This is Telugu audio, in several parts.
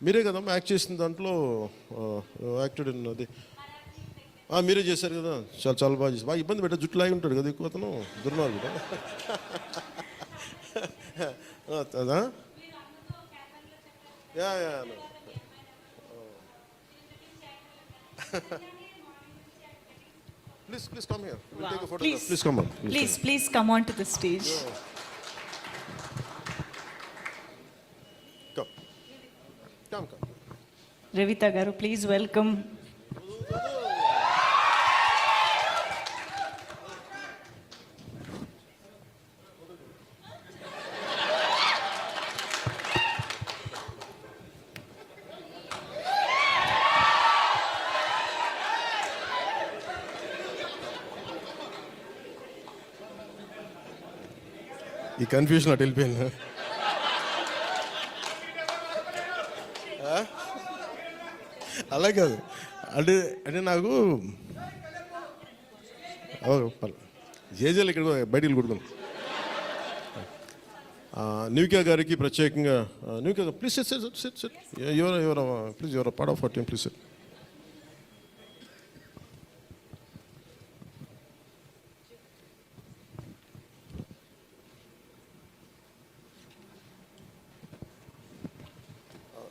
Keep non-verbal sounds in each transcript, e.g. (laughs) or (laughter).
మీరే కదమ్మా యాక్ట్ చేసిన దాంట్లో యాక్టెడ్ అది ఆ, మీరే చేశారు కదా చాలా చాలా బాగా చేశారు బాగా ఇబ్బంది పెట్ట జుట్టు లాగి ఉంటాడు కదా ఎక్కువ అతను దుర్మార్గుడు (laughs) అదా yeah yeah. (laughs) Please, please come here. We'll take a photograph. Please. Please come on. Please. Revita Garu, please welcome. ఈ కన్ఫ్యూజన్ అటు వెళ్ళిపోయింది అలా కాదు. అంటే అంటే నాకు జేజేలు ఇక్కడ బయటికి కొడుకున్నాం న్యూకియా గారికి ప్రత్యేకంగా న్యూకియా please set set set set ఎవరో ప్లీజ్ ఎవరో part of team please set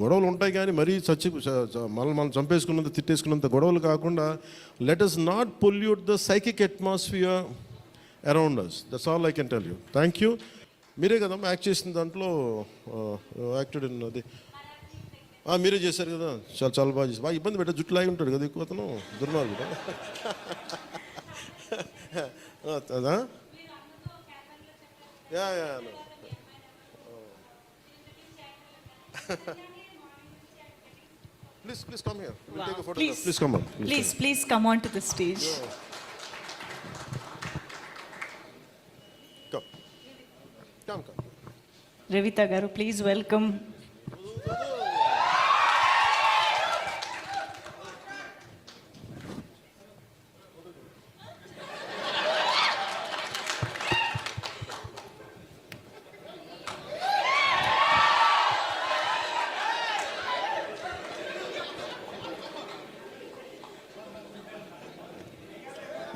గొడవలు ఉంటాయి కానీ మరీ చచ్చి చ- మనం మనం చంపేసుకున్నంత తిట్టేసుకున్నంత గొడవలు కాకుండా let us not pollute the psychic atmosphere around us that's all I can tell you thank you మీరే కదమ్మా యాక్ట్ చేసిన దాంట్లో యాక్టెడ్ ఇన్ అది. మీరే చేశారు కదా. చాలా చాలా బాగా చేశారు. బాగా ఇబ్బంది పెట్ట జుట్టు లాగి ఉంటాడు కదా ఎక్కువ అతను. దుర్మార్గుడు. (laughs) అదా? Yeah yeah. (laughs) (laughs) Please, please come here. We'll take a photograph. Please. Please come on. Please. Please, please come on to the stage. Come. Come, come. Revita Garu, please welcome.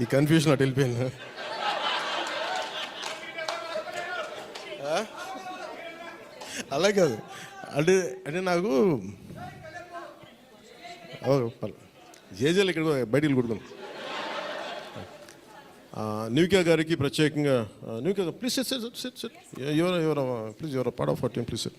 ఈ కన్ఫ్యూషన్ అటు వెళ్ళిపోయింది. అలా కాదు అంటే అంటే నాకు ఓ, జేజేలు ఇక్కడ బయటికి కొడుకున్నాం న్యూకియా గారికి ప్రత్యేకంగా న్యూకియా ప్లీజ్ సెట్ సెట్ సెట్ ఎవరో ఎవరో ప్లీజ్ ఎవరో part of team please set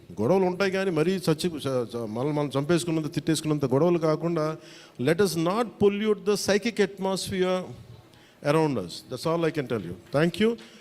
గొడవలు ఉంటాయి కానీ మరీ చచ్చి చ- మనం మనం చంపేసుకున్నంత తిట్టేసుకున్నంత గొడవలు కాకుండా let us not pollute the psychic atmosphere around us that's all I can tell you thank you